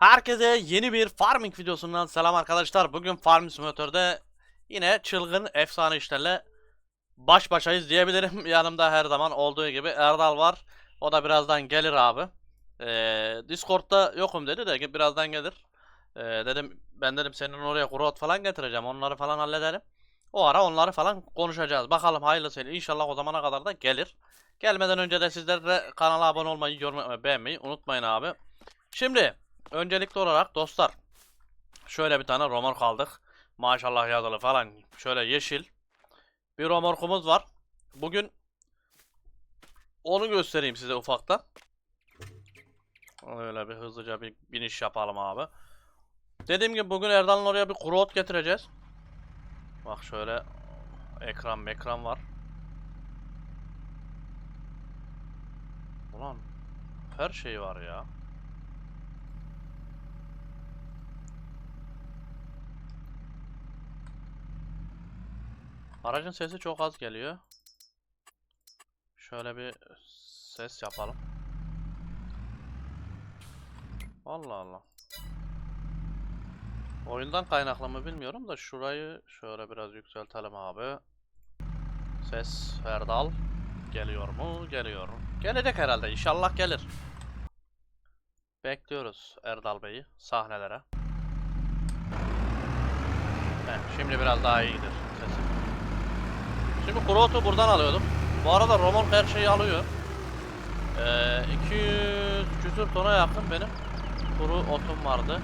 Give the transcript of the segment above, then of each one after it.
Herkese yeni bir farming videosundan selam arkadaşlar. Bugün Farm Simulator'da yine çılgın efsane işlerle baş başayız diyebilirim. Yanımda her zaman olduğu gibi Erdal var. O da birazdan gelir abi. Ee, Discord'da yokum dedi de birazdan gelir. Ee, dedim ben dedim senin oraya kurot falan getireceğim. Onları falan hallederim. O ara onları falan konuşacağız. Bakalım hayırlısıyla inşallah o zamana kadar da gelir. Gelmeden önce de sizler de kanala abone olmayı, yorum beğenmeyi unutmayın abi. Şimdi öncelikli olarak dostlar şöyle bir tane romork aldık. Maşallah yazılı falan şöyle yeşil bir romorkumuz var. Bugün onu göstereyim size ufaktan. Öyle bir hızlıca bir biniş yapalım abi. Dediğim gibi bugün Erdal'ın oraya bir kuru ot getireceğiz. Bak şöyle ekran ekran var. Ulan her şey var ya. Aracın sesi çok az geliyor. Şöyle bir ses yapalım. Allah Allah. Oyundan kaynaklı mı bilmiyorum da şurayı şöyle biraz yükseltelim abi. Ses Erdal geliyor mu? Geliyor. Gelecek herhalde. İnşallah gelir. Bekliyoruz Erdal Bey'i sahnelere. Heh, şimdi biraz daha iyi gider sesi. Şimdi kuru otu buradan alıyordum. Bu arada Romon her şeyi alıyor. Ee, 200 küsür tona yakın benim kuru otum vardı.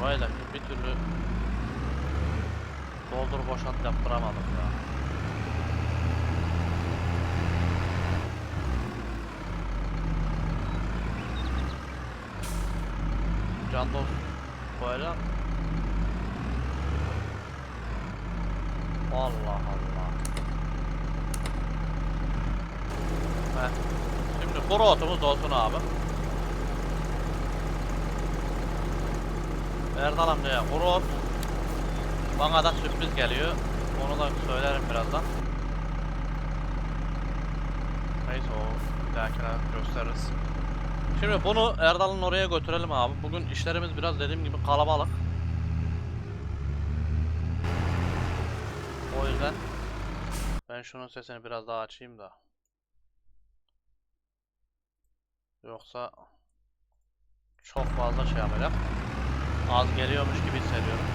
Burayı da bir türlü doldur boşalt yaptıramadım ya. Can dost koyacağım. Allah Allah. Heh. Şimdi kuru otumuz olsun abi. Erdal amcaya ot. Bana da sürpriz geliyor. Onu da söylerim birazdan. Neyse o bir dahakine gösteririz. Şimdi bunu Erdal'ın oraya götürelim abi. Bugün işlerimiz biraz dediğim gibi kalabalık. O yüzden ben şunun sesini biraz daha açayım da. Yoksa çok fazla şey yapacak. Az geliyormuş gibi hissediyorum.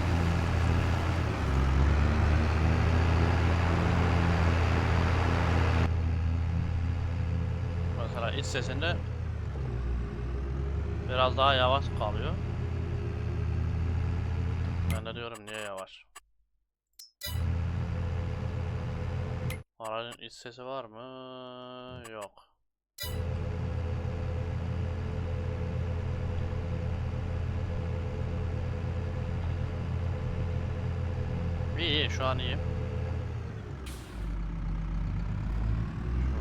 Mesela iç sesinde biraz daha yavaş kalıyor. Ben de diyorum niye yavaş? Aracın iç sesi var mı? Yok. İyi iyi şu an iyi.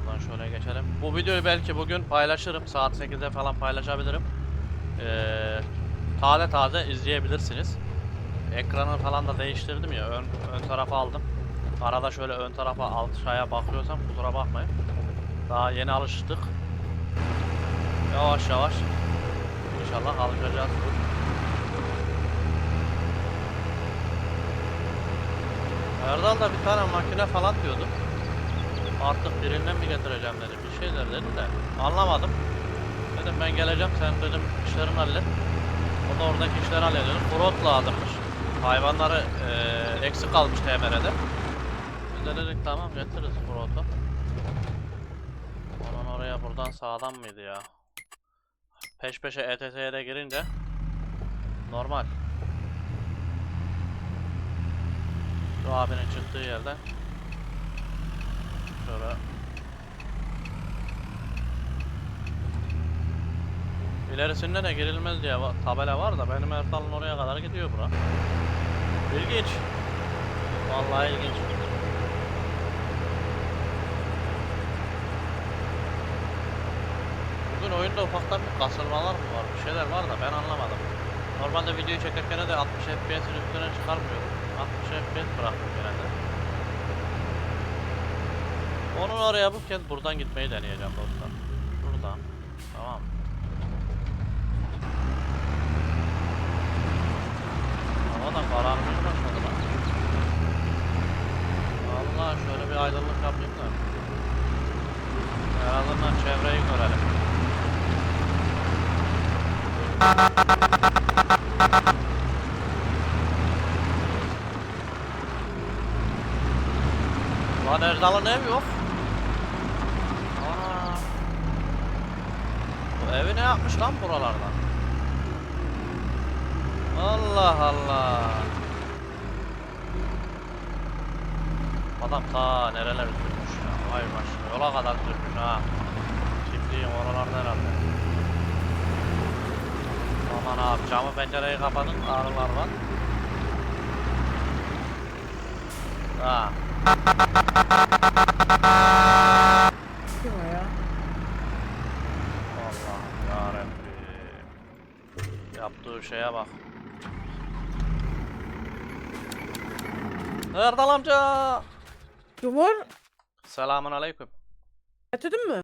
Şuradan şöyle geçelim. Bu videoyu belki bugün paylaşırım. Saat 8'de falan paylaşabilirim. Ee, taze taze izleyebilirsiniz. Ekranı falan da değiştirdim ya. Ön, ön tarafa aldım. Arada şöyle ön tarafa aşağıya bakıyorsam kusura bakmayın. Daha yeni alıştık. Yavaş yavaş. İnşallah alışacağız. Erdal da bir tane makine falan diyordu. Artık birinden mi getireceğim dedi. Bir şeyler dedi de anlamadım. Dedim ben geleceğim sen dedim işlerini hallet. O da oradaki işleri hallediyor. Kurot lazımmış. Hayvanları eee eksik kalmış TMR'de. Biz de dedik tamam getiririz kurotu. Onun oraya buradan sağdan mıydı ya? Peş peşe ETS'ye de girince normal. Şu abinin çıktığı yerden şöyle İlerisinde de girilmez diye tabela var da benim Ertal'ın oraya kadar gidiyor bura. İlginç. Vallahi ilginç. Bugün oyunda ufaktan bir kasılmalar mı var? Bir şeyler var da ben anlamadım. Normalde videoyu çekerken de 60 FPS'in üstüne çıkarmıyorum. 60 FPS bıraktım genelde. Onun oraya bu kez buradan gitmeyi deneyeceğim dostlar. Şuradan. Tamam. Havadan kararmaya başladı lan. Allah şöyle bir aydınlık yapayım da. En azından çevreyi görelim. Lan Erdal'ın ev yok. Aa. Bu evi ne yapmış lan buralarda? Allah Allah. Adam ta nereler sürmüş ya. Vay maşallah. Yola kadar sürmüş ha. Çiftliğin oralarda herhalde. Aman abi camı pencereyi kapatın. Ağrılar var. Ha. Kim o ya? Yarabbim. Yaptığı şeye bak. Erdal amca. Cumhur. Selamun aleyküm. Getirdin mü?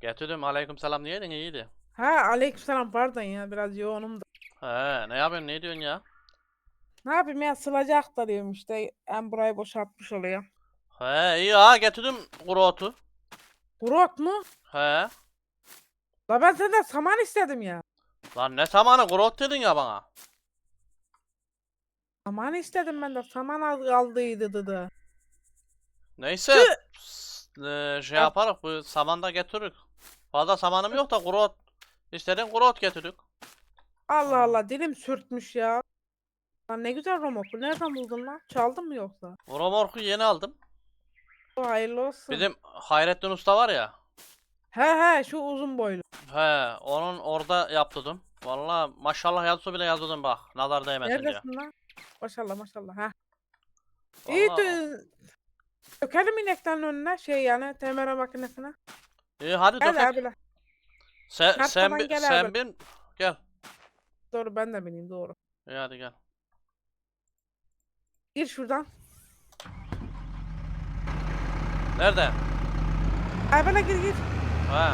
Getirdim aleyküm selam niyeydin iyiydi. Ha aleykümselam pardon ya biraz yoğunum da. He ne yapıyorsun ne diyorsun ya? Ne yapayım ya sılacak da diyorum işte. En burayı boşaltmış oluyor. He iyi ha getirdim kuru otu. Kuru ot mu? He. La ben senden saman istedim ya. Lan ne zamanı kuru ot dedin ya bana. Saman istedim ben de saman al- aldıydı dedi. Neyse. eee, şey Yap. yaparız bu samanda getiririk. Fazla samanım yok da kuru ot. Kuru ot getirdik. Allah Allah dilim sürtmüş ya. Lan ne güzel romok bu. Nereden buldun lan? Çaldın mı yoksa? Romorku yeni aldım. O hayırlı olsun. Bizim Hayrettin Usta var ya. He he şu uzun boylu. He, onun orada yaptırdım. Vallahi maşallah yazısı bile yazdım bak. Nazar değmesin diye. Neredesin lan? Maşallah maşallah ha. İyi de dökelim ineklerin önüne şey yani temere makinesine. İyi hadi Gel dökek. abi lan. Sen sen gel sen abi. bin. Gel. Doğru ben de bileyim doğru. İyi hadi gel. Gir şuradan. Nerede? Ay bana gir gir. He.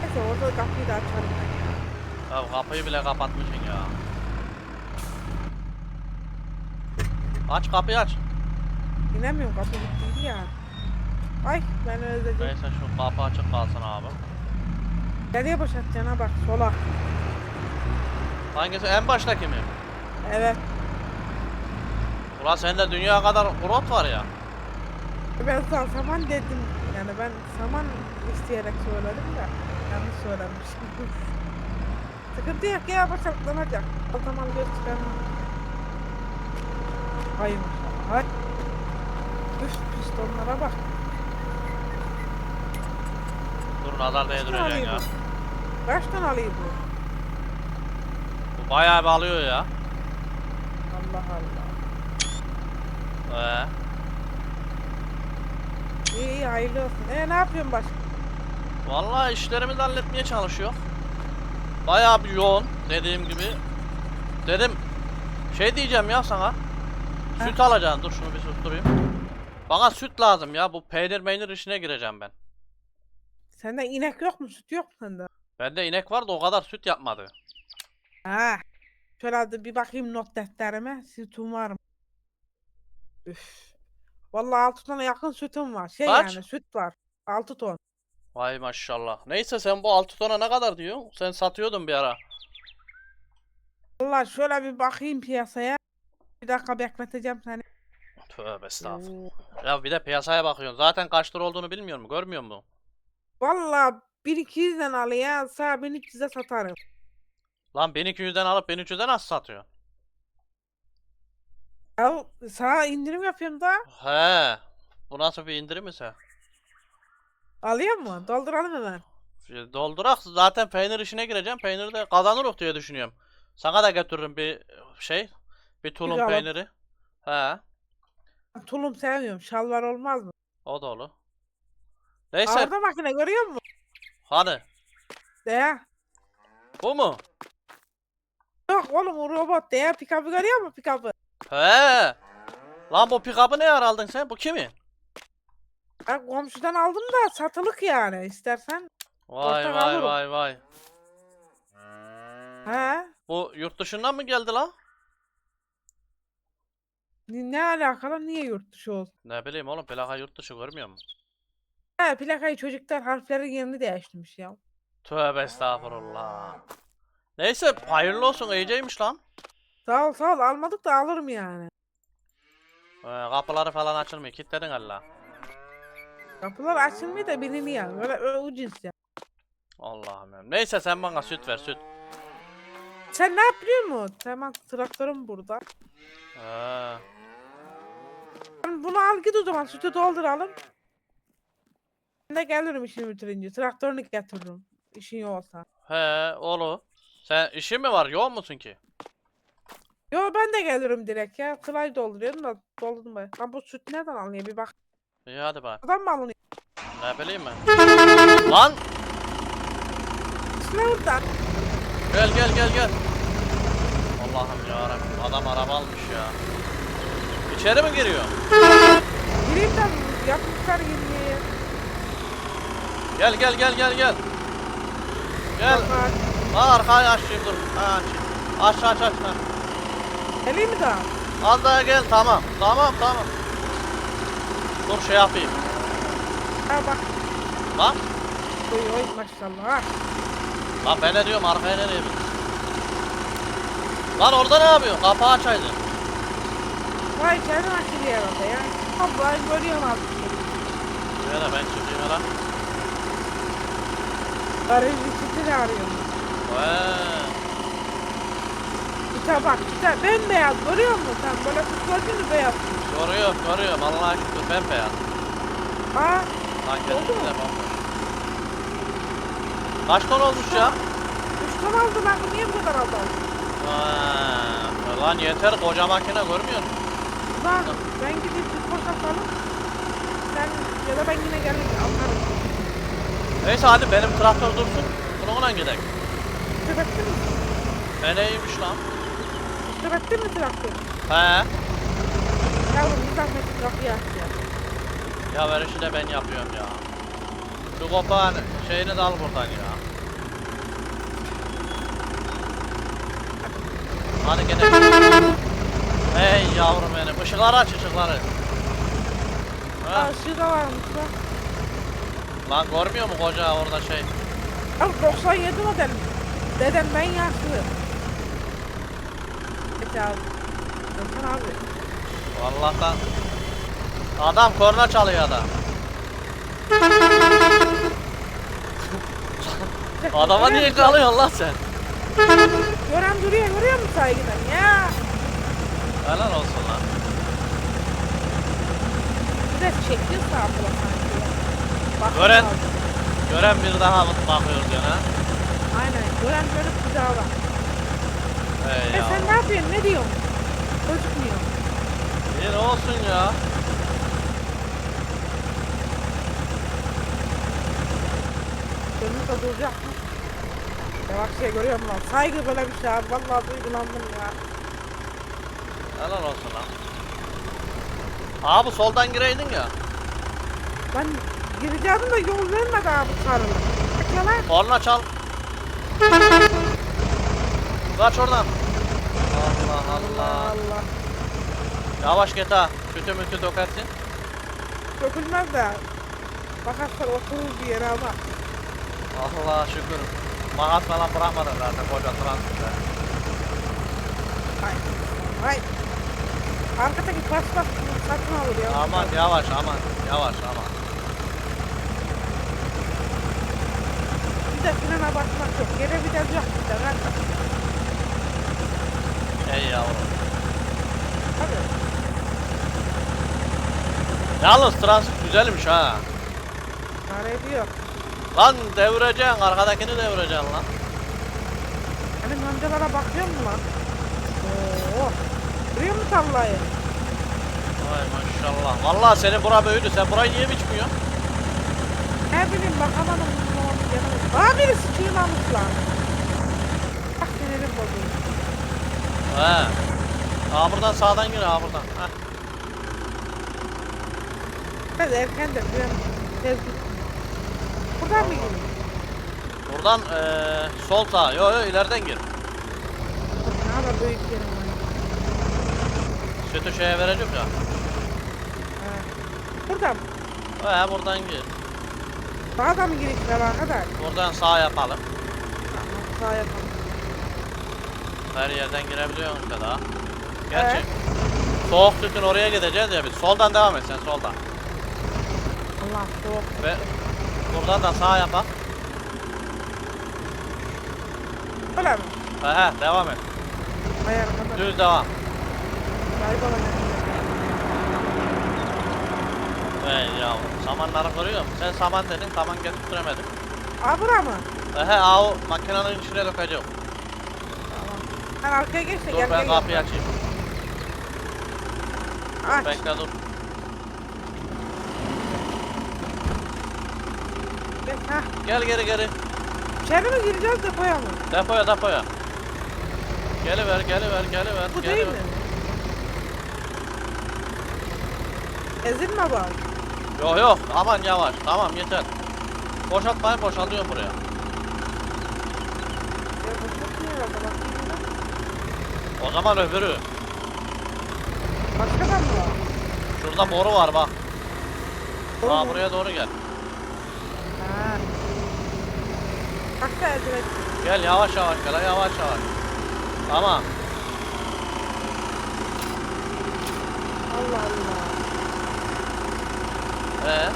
Neyse orada kapıyı da açarım. Ya kapıyı bile kapatmışsın ya. Aç kapıyı aç. İnemiyorum kapı gittiydi ya. Ay ben özledim. Neyse şu kapı açık kalsın abi. Nereye boşaltacaksın ha bak sola. Hangisi? En baştaki mi? Evet. Ulan sende dünya kadar kurot var ya. Ben sana saman dedim. Yani ben saman isteyerek söyledim de yanlış söylemişim. Sıkıntı yok ya boşaltlanacak. O zaman göz çıkarma. Hay maşallah. Hay. Üf pistonlara bak. Dur nazar değdireceksin alayım ya. Kaç ton alayım bu? Bu bayağı bir alıyor ya. Allah Allah. Ee, İyi iyi hayırlı olsun. E ne yapıyorsun başka? vallahi işlerimizi halletmeye çalışıyor. Bayağı bir yoğun dediğim gibi. Dedim şey diyeceğim ya sana. Süt alacaksın. Dur şunu bir susturayım. Bana süt lazım ya. Bu peynir meynir işine gireceğim ben. Sende inek yok mu? Süt yok mu sende? Bende inek var da o kadar süt yapmadı. Ha. Şöyle hadi bir bakayım not defterime. Sütüm var mı? Üf. Vallahi 6 tona yakın sütüm var. Şey Kaç? yani süt var. 6 ton. Vay maşallah. Neyse sen bu 6 tona ne kadar diyorsun? Sen satıyordun bir ara. Vallahi şöyle bir bakayım piyasaya. Bir dakika bekleteceğim seni. Tövbe estağfurullah. Ya bir de piyasaya bakıyorsun. Zaten kaç lira olduğunu bilmiyor mu? Görmüyor mu? Vallahi 1200'den al ya. Sağ 1300'e satarım. Lan 1200'den alıp 1300'den nasıl satıyor? Ya sağ indirim yapıyorum da. He. Bu nasıl bir indirim ise? Alıyor mu? Dolduralım hemen. Şey, Doldurak zaten peynir işine gireceğim. Peyniri de kazanırız diye düşünüyorum. Sana da getiririm bir şey. Bir tulum alıp- peyniri. He. Tulum sevmiyorum. Şalvar olmaz mı? O da olur. Neyse. Orada makine görüyor musun? Hadi. De. Bu mu? Yok oğlum o robot de. Pikabı görüyor musun pikabı? He. Lan bu pick-up'ı ne aldın sen? Bu kimin? Ben komşudan aldım da satılık yani istersen. Vay Ortak vay alırım. vay vay. He. Bu yurt dışından mı geldi la? Ni- Ne alakalı niye yurt dışı olsun? Ne bileyim oğlum plaka yurt dışı görmüyor musun? He plakayı çocuklar harflerin yerini değiştirmiş ya. Tövbe estağfurullah. Neyse hayırlı olsun iyiceymiş lan. Sağ ol sağ ol almadık da alırım yani. Ee, kapıları falan açılmıyor. Kilitledin Allah. Kapılar açılmıyor da birini ya. Böyle o cins ya. Allah'ım ya. Neyse sen bana süt ver süt. Sen ne yapıyor musun? Hemen traktörüm burada. Ben bunu al git o zaman sütü dolduralım. Ben de gelirim işini bitirince. Traktörünü getiririm. İşin yoksa. he oğlu. Sen işin mi var? Yoğun musun ki? Yo ben de gelirim direkt ya. Sırayı dolduruyorum da doldurdum ben. Lan bu süt nereden alınıyor bir bak. İyi hadi bak. Buradan mı alınıyor? Ne bileyim ben. Lan İşte buradan. Gel gel gel gel. Allah'ım ya Adam araba almış ya. İçeri mi giriyor? Gireyim de yapmışlar girmeyi. Gel gel gel gel gel. Gel. Bak, Ha arkayı açayım dur. Ha aç. Aç aç aç. Ha. Geleyim mi daha? Az daha gel tamam. Tamam tamam. Dur şey yapayım. Ha bak. Lan. Oy oy maşallah. Lan ben ne diyorum arkaya nereye bin? Lan orada ne yapıyorsun? Kapağı açaydın. Vay kendin açılıyor herhalde ya. Vallahi görüyorum abi. Şöyle ben çıkayım lan. Arayın içinde de arıyorum. Vee. Kita bak kita bembeyaz görüyor musun sen? Böyle mü beyaz? Görüyorum görüyorum Allah'a şükür bembeyaz. Ha? Lan kendisi de bomboş. Kaç ton olmuş ya? Üç ton aldı lan bu niye bu kadar aldı? Vay. Lan yeter koca makine görmüyor musun? Lan ben gidip bir boşaltalım. Sen ya da ben yine gelip alırım. Neyse hadi benim traktör dursun. Bununla gidelim. Tübettin mi? Ben iyiymiş lan. Tübettin mi traktör? He. Yavrum bir zahmet kapıyı aç ya. Ya ver işi de ben yapıyorum ya. Şu kopağın şeyini de al buradan ya. Hadi gene. Hey yavrum benim. Işıkları aç ışıkları. Ha, ışığı da varmış bak. lan görmüyor mu koca orada şey? Abi 97 model. Dedem ben yaşlı. Peki abi. Bakın abi. Allah'tan. Adam korna çalıyor adam. Adama niye kalıyorsun lan sen? Gören duruyor görüyor musun saygıdan ya? Helal olsun lan. Bir de çekiyor sağa sola sanki. Gören- abi. Gören bir daha bakıyor diyor ha. Aynen gören görüp bir daha bak. Hey E ya. sen ne yapıyorsun ne diyorsun? Gözükmüyor. Ne olsun ya. Önümüzde duracak mı? Yavaş şey görüyor musun lan? Saygı böyle bir şey abi. Vallahi duygulandım ya. Helal olsun lan. Abi soldan gireydin ya. Ben gireceğim de yol vermedi abi sarılı. Bak ya lan. Korna çal. Kaç oradan. Allah Allah. Allah. Yavaş git ha. Sütü mütü dökersin. Dökülmez de. Bakarsan oturur bir yere ama. Allah şükür. Mahat falan bırakmadın zaten koca transitte. Ay. Ay. Arkadaki pas bas satın alır ya. Aman yavaş aman. Yavaş aman. Bir de frene basmak yok. Geri bir de yok. Bir de ver. Ey yavrum. Hadi. Yalnız transit güzelmiş ha. Kare ediyor. Lan devireceksin arkadakini devireceksin lan. Benim amcalara bakıyor mu lan? Oo. Görüyor musun tarlayı? Vay maşallah. Vallahi senin bura büyüdü. Sen burayı niye biçmiyorsun? Ne bileyim bakamadım. Aa biri sıçıyım almış lan. Bak sinirim bozuyor. He. Aa buradan sağdan gir ha buradan. Heh. Biraz erken de fren tez gittim. Buradan mı gireyim? Buradan eee sol sağ. Yo yo ileriden gir. Ne kadar büyük yerim var. Sütü şeye vereceğim ya. Ha. Buradan mı? He buradan gir. Sağa da mı gireyim sabaha kadar? Buradan sağ yapalım. Tamam sağ yapalım. Her yerden girebiliyorsun işte daha. Gerçi soğuk sütün oraya gideceğiz ya biz. Soldan devam et sen soldan. Allah soğuk. Ve buradan da sağ yapak. Öyle mi? He devam et. Ayar kadar. Düz devam. Kaybolan Hey yavrum samanları kırıyor musun? Sen saman dedin saman getiremedin. Aa bura mı? He aa, o makinenin içine dökeceğim. Sen arkaya geç de Dur gel ben gel. kapıyı açayım. Aç. Bekle dur. Hah. Gel geri geri. İçeri mi gireceğiz depoya mı? Depoya depoya. Geliver geliver geliver. Bu geliver. değil mi? Ezilme bak. Yok yok aman yavaş tamam yeter. Boşaltmayın boşalıyorum buraya. Ya herhalde bak. O zaman öbürü. Başka da mı var? Şurada boru var bak. Aa buraya doğru gel. Ha. Ezilme. Gel yavaş yavaş gel yavaş yavaş. Tamam. Allah Allah. Ee?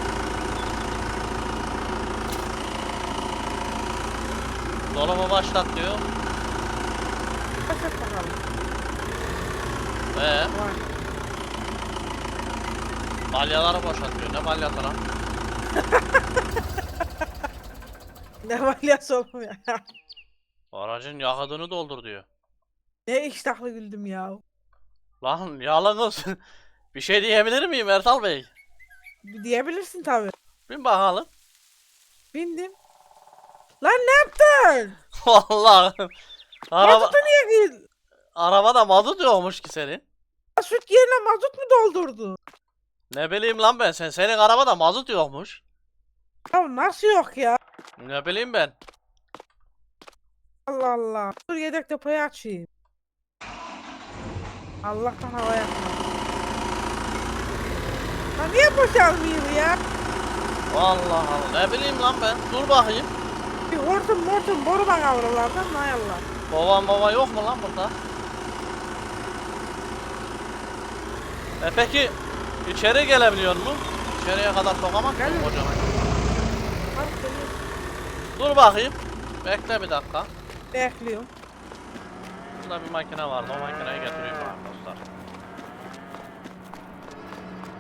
Dolumu başlat diyor. Başlat bakalım. Ee? Var. Balyaları boşalt diyor. Ne balyası lan? Ne valyası oğlum ya. Aracın yakıtını doldur diyor. ne iştahlı güldüm ya. Lan yalnız bir şey diyebilir miyim Erdal Bey? Diyebilirsin tabi. Bir bakalım. Bindim. Lan ne yaptın? Vallahi. Araba, Mazotu niye gir? arabada mazot yokmuş ki senin. Süt yerine mazot mu doldurdu? Ne bileyim lan ben sen. Senin arabada mazot yokmuş. Ya nasıl yok ya? Ne bileyim ben. Allah Allah. Dur yedek depoyu açayım. Allah'tan hava yakma. Ya niye boşalmıyor ya? Allah Allah. Ne bileyim lan ben. Dur bakayım. Bir hortum mortum boru bana oralardan hay Allah. Baban baba yok mu lan burada? E peki içeri gelebiliyor mu? İçeriye kadar sokamak mı Gel. kocaman? Dur bakayım. Bekle bir dakika. bekliyorum. Burada bir makine vardı. O makineyi getireyim bana dostlar.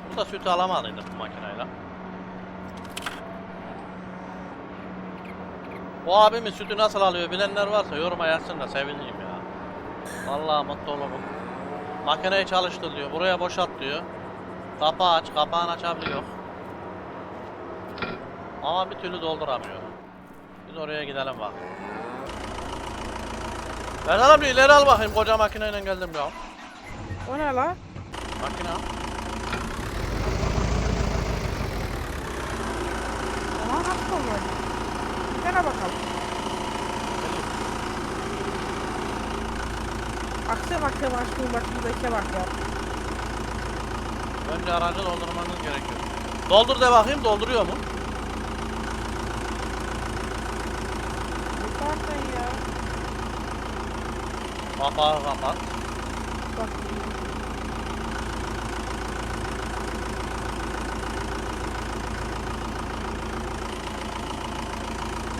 Burada sütü alamadıydık bu makineyle. Bu abimin sütü nasıl alıyor bilenler varsa yoruma yazsın da sevineyim ya. Vallahi mutlu olurum. Makineyi çalıştır diyor. Buraya boşalt diyor. Kapağı aç. Kapağını açabiliyor. Ama bir türlü dolduramıyor. Biz oraya gidelim bak. Erdal abi ileri al bakayım koca makineyle geldim ya. O ne la? Makine. Aha nasıl olmadı? Bir tane bakalım. Akşam akşam aşkım başımıza işe bak ya. Önce aracı doldurmanız gerekiyor. Doldur de bakayım dolduruyor mu? Ne saatten ya? Kapağı kapat. Bak.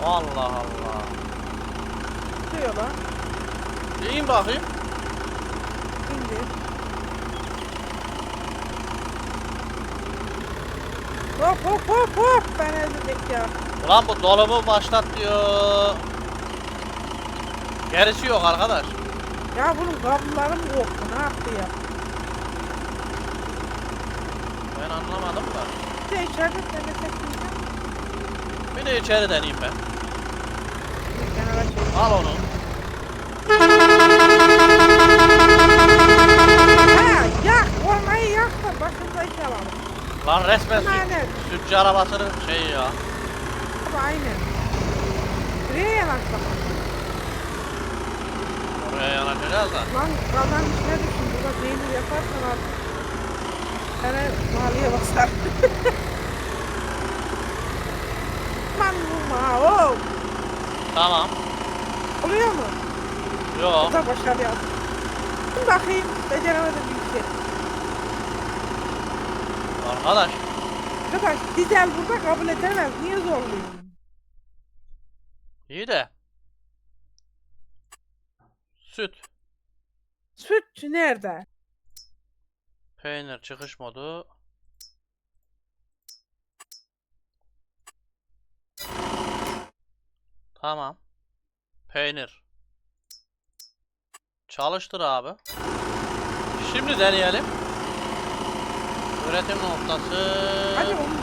Allah Allah. Diyor lan. İyin bakayım. İndi. Hop hop hop hop. Ben ezildik ya. Ulan bu dolumu başlat diyor. Gerisi yok arkadaş. Ya bunun kabloları mı koptu? Ne yaptı ya? Ben anlamadım da. Bir de içeride denesek diyeceğim. Bir de içeri deneyeyim ben. Bir kenara çek. Al onu. Ha yak. Ormayı yak da başımıza işe alalım. Lan resmen süt, Aynen. sütçü arabasının şeyi ya. Abi aynen. Buraya yanaşsak. Oraya yanaşacağız da. Lan kazan içine düşün. Burada peynir yaparsan artık. Sana maliye basar. Aman vurma. Oo. Tamam. Oluyor mu? Yok. Bu da başarı yaptım. Dur bakayım. Beceremedim bir şey. Arkadaş. Arkadaş dizel burada kabul edemez. Niye zorluyorsun? iyi de. Süt. Süt nerede? Peynir çıkış modu. Tamam. Peynir. Çalıştır abi. Şimdi deneyelim. Üretim noktası. Hadi oğlum.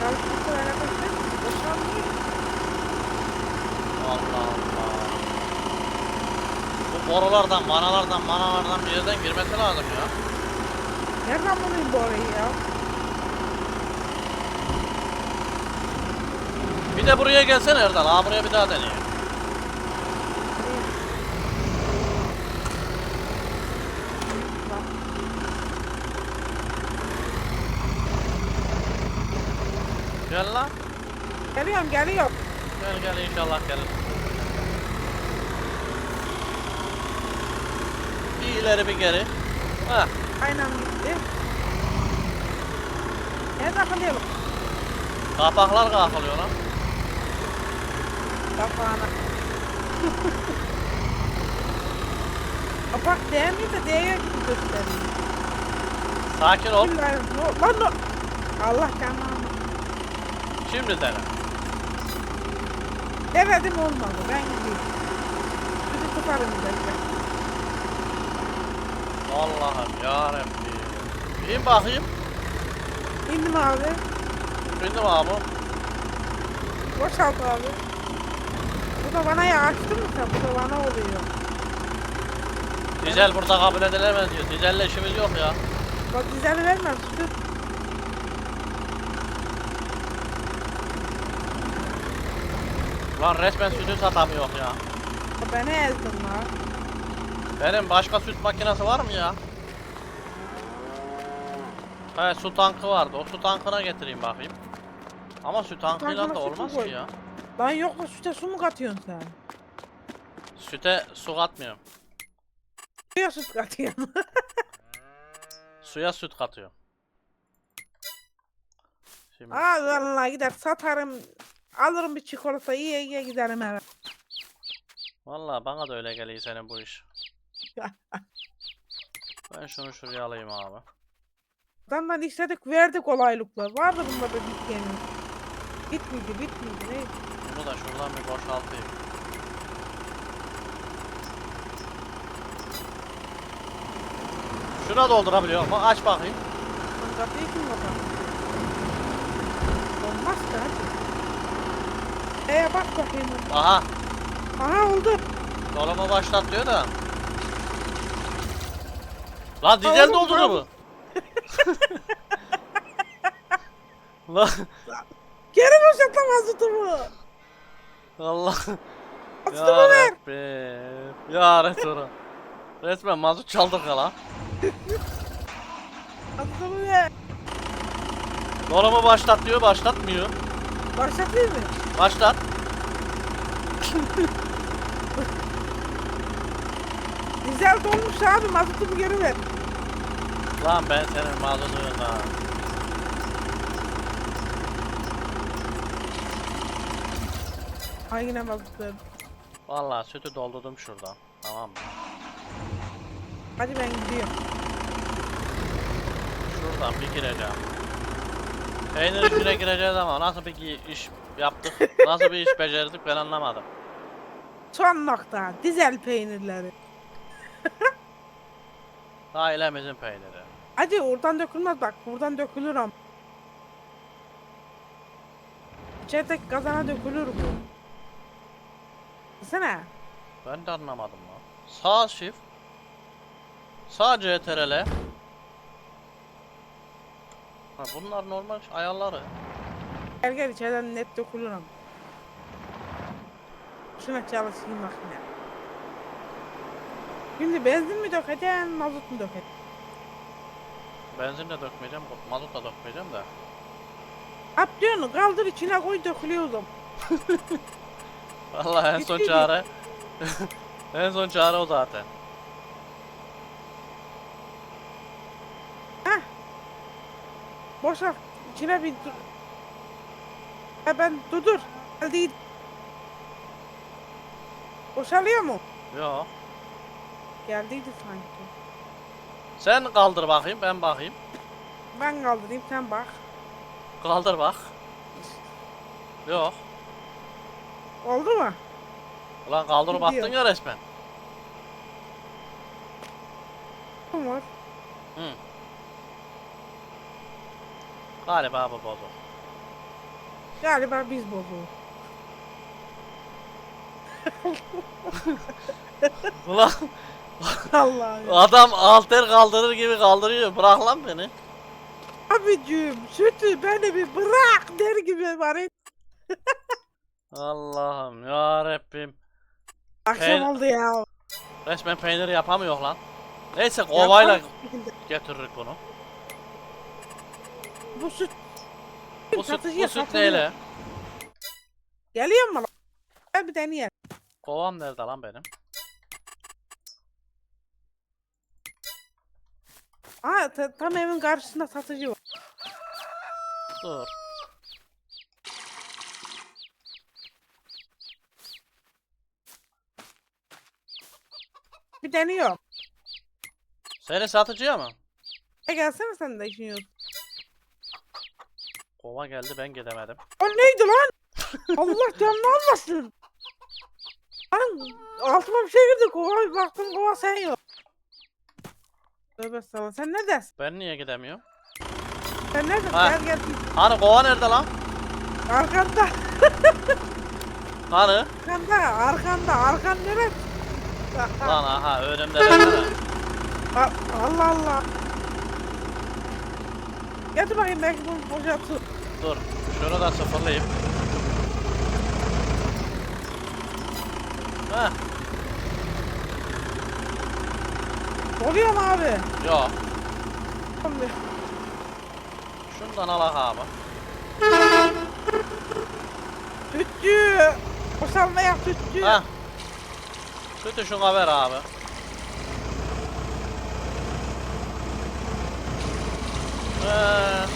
Çalışması alakası. Allah Allah. Borulardan, vanalardan, manalardan bir yerden girmesi lazım ya. Nereden bulayım bu orayı ya? Bir de buraya gelsene Erdal. Ha buraya bir daha deneyelim. Bak. Gel lan. Geliyorum geliyorum. Gel gel inşallah gelir. Bir ileri bir geri. Heh. Aynen gitti. Ne takılıyor? Kapaklar kalkılıyor lan. Kapağına. Kapak değmiyor da değiyor gibi gösteriyor. Sakin ol. Lan no. Allah canına. Şimdi dene. Denedim olmadı. Ben gidiyorum. Bizi tutarım belki. Allah'ım ya İn bakayım. İndim abi. Bindim abi. Boşalt abi. Bu da bana yağıştı mı sen? Bu da bana oluyor. Dizel burada kabul edilemez diyor. Dizelle işimiz yok ya. Bak dizeli vermez. Süt. Lan resmen sütü satamıyor ya. Beni ezdin lan. Benim başka süt makinesi var mı ya? He su tankı vardı. O su tankına getireyim bakayım. Ama su tankıyla da sütü olmaz koy. ki ya. Lan yok da süte su mu katıyorsun sen? Süte su katmıyorum. Suya süt katıyorsun. Suya süt katıyor. Şimdi Aa vallahi gider satarım. Alırım bir çikolata yiye yiye giderim eve. vallahi bana da öyle geliyor senin bu iş. Ben şunu şuraya alayım abi. Adamdan istedik verdik kolaylıklar. Vardı bunda da bitmedi. Bitmedi bitmedi ne? Bunu da şuradan bir boşaltayım. Şuna doldurabiliyor? Aç bakayım. Lan kapıyı kim kapattı? Olmaz ki hadi. Ee bak bakayım. Aha. Aha oldu. Dolama başlat diyor da. Lan dizel doldurdu bu. Lan Geri boşaltamaz tutumu. Allah. Tutumu Ya ver. Rabbim. Ya Resulallah. Resmen mazot çaldık ya lan. Tutumu ver. Dolama başlat diyor başlatmıyor. Başlatayım mı? Başlat. Dizel dolmuş abi mazotumu geri ver. Lan ben senin mazotun ha. Ay yine mazot verdim. Vallahi sütü doldurdum şuradan. Tamam mı? Hadi ben gidiyorum. Şuradan bir gireceğim. Peynir içine gireceğiz ama nasıl bir iş yaptık? Nasıl bir iş becerdik ben anlamadım. Son nokta. Dizel peynirleri. Ailemizin peyniri. Hadi oradan dökülmez bak. Buradan dökülür ama. İçerideki kazana dökülür bu. Desene. Ben de anlamadım lan. Sağ shift. Sağ CTRL. Ha, bunlar normal ayarları. Gel gel içeriden net dokunurum. Şuna çalışayım makine. Şimdi benzin mi dökeceksin, mazot mu dökeceksin? Benzin de dökmeyeceğim, mazot da dökmeyeceğim de. Atlıyorsun, kaldır içine koy dökülüyor o zaman. Vallahi en son çare. en son çare o zaten. Boşalt, içine bir dur. Ha ben dur dur. Geldi. Boşalıyor mu? Yok. Geldiydi sanki. Sen kaldır bakayım, ben bakayım. Ben kaldırayım sen bak. Kaldır bak. Yok. Oldu mu? Ulan kaldırıp Gidiyor. attın ya resmen. Var. Hı. Galiba bu bozuk. Galiba biz bozulur. Ulan Allah'ım. adam alter kaldırır gibi kaldırıyor. Bırak lan beni. Abicim sütü beni bir bırak der gibi var. Allah'ım ya Rabbim. Akşam Hey. oldu ya. Resmen peynir yapamıyor lan. Neyse kovayla Yapar bir şekilde. getiririk bunu. Bu süt. Bu süt, Satıcıya bu süt satılıyor. neyle? Geliyor mu lan? Gel bir deneyelim. Kovam nerede lan benim? Aa ta- tam evin karşısında satıcı var. Dur. Bir deniyor. Seni satıcıya mı? E gelsene sen de işin yok. Kova geldi ben gidemedim. O neydi lan? Allah canını almasın. Lan altıma bir şey girdi. Kova bir baktım kova sen yok. Tövbe estağfurullah. Sen neredesin? Ben niye gidemiyorum? Sen neredesin? Ha. Gel gel. Hani kova nerede lan? Arkanda. Hani? Arkanda. Arkanda. Arkan neresi? Lan aha önümde desene. A- Allah Allah. Getir bakayım belki bunu boşaltır. Dur. Şunu da sıfırlayayım. Heh. Oluyor mu abi? Yok. Şundan alak abi. Tütçü. Boşalma yap tütçü. Heh. Kötü şuna ver abi. Ee,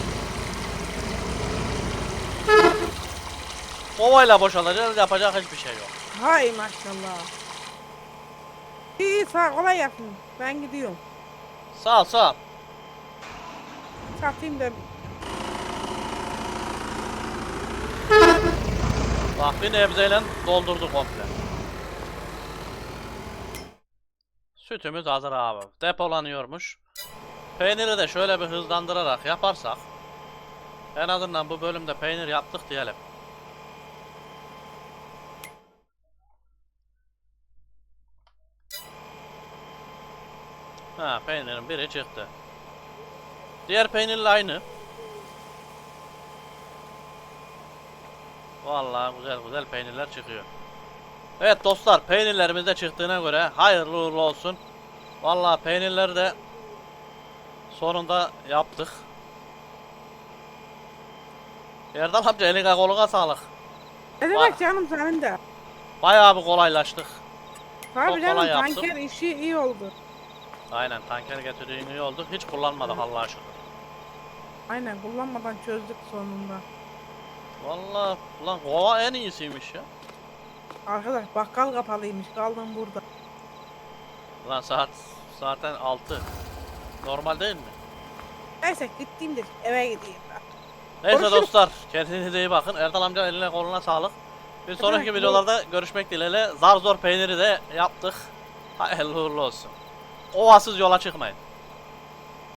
Kovayla boşalacağız yapacak hiçbir şey yok. Hay maşallah. İyi sağ kolay yapın. Ben gidiyorum. Sağ ol sağ ol. Satayım da. Bak bir nebzeyle doldurdu komple. Sütümüz hazır abi. Depolanıyormuş. Peyniri de şöyle bir hızlandırarak yaparsak en azından bu bölümde peynir yaptık diyelim. Ha peynirin biri çıktı. Diğer peynirle aynı. Vallahi güzel güzel peynirler çıkıyor. Evet dostlar peynirlerimiz de çıktığına göre hayırlı uğurlu olsun. Vallahi peynirleri de sonunda yaptık. Erdal amca eline koluna sağlık. Ne demek canım senin de. Bayağı bir kolaylaştık. Çok canım kolay tanker işi iyi oldu. Aynen tanker getirdiğin iyi oldu. Hiç kullanmadık Allah'a şükür. Aynen kullanmadan çözdük sonunda. Vallahi ulan kova en iyisiymiş ya. Arkadaş bakkal kapalıymış kaldım burada. Ulan saat zaten 6. Normal değil mi? Neyse gittiğimdir eve gideyim ben. Neyse Görüşürüz. dostlar kendinize iyi bakın. Erdal amca eline koluna sağlık. Bir sonraki demek, videolarda görüşmek dileğiyle. Zar zor peyniri de yaptık. Hayırlı uğurlu olsun. Ovasız yola çıkmayın.